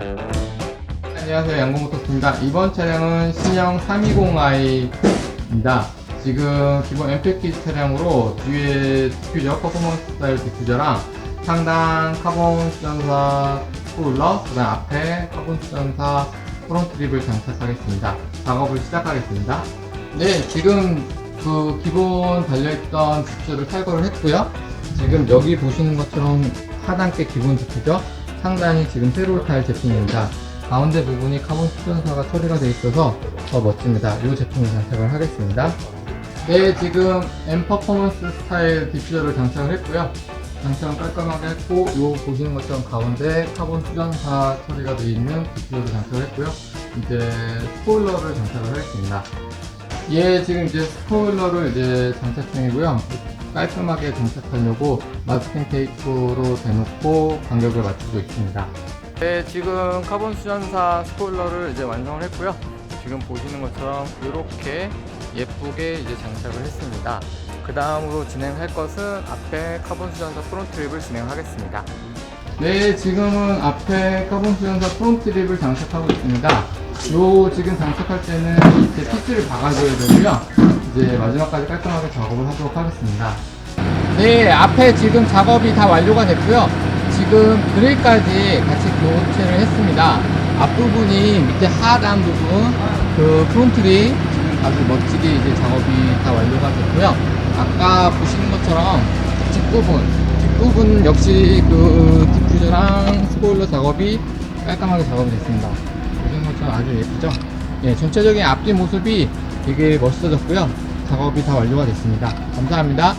안녕하세요. 양궁모터스입니다. 이번 차량은 신형 320i입니다. 지금 기본 엠팩키즈 차량으로 뒤에 디퓨저 퍼포먼스 스타일 디퓨저랑 상단 카본 수전사 스포일러 그 다음 앞에 카본 수전사 프론트 립을 장착하겠습니다. 작업을 시작하겠습니다. 네 지금 그 기본 달려있던 디퓨저를 탈거를 했고요. 지금 여기 보시는 것처럼 하단께 기본 디퓨저 상단이 지금 세롤 타일 제품입니다 가운데 부분이 카본 수전사가 처리가 되어 있어서 더 멋집니다. 이 제품을 장착을 하겠습니다. 네, 지금 M 퍼포먼스 스타일 디퓨저를 장착을 했고요. 장착은 깔끔하게 했고, 요 보시는 것처럼 가운데 카본 수전사 처리가 되어 있는 디퓨저를 장착을 했고요. 이제 스포일러를 장착을 하겠습니다. 얘 지금 이제 스포일러를 이제 장착 중이고요. 깔끔하게 장착하려고 마스킹 테이프로 대놓고 간격을 맞추고 있습니다. 네, 지금 카본 수전사 스포일러를 이제 완성을 했고요. 지금 보시는 것처럼 이렇게 예쁘게 이제 장착을 했습니다. 그 다음으로 진행할 것은 앞에 카본 수전사 프론트 립을 진행하겠습니다. 네, 지금은 앞에 카본 수전사 프론트 립을 장착하고 있습니다. 요 지금 장착할 때는 이제 피스를 박아줘야 되고요. 이제 마지막까지 깔끔하게 작업을 하도록 하겠습니다. 네, 앞에 지금 작업이 다 완료가 됐고요. 지금 그릴까지 같이 교체를 했습니다. 앞부분이 밑에 하단 부분, 그 프론트리 아주 멋지게 이제 작업이 다 완료가 됐고요. 아까 보시는 것처럼 뒷부분, 뒷부분 역시 그 디퓨저랑 스포일러 작업이 깔끔하게 작업이 됐습니다. 보시는 것처럼 아주 예쁘죠? 예, 전체적인 앞뒤 모습이 되게 멋있어졌고요. 작업이 다 완료가 됐습니다. 감사합니다.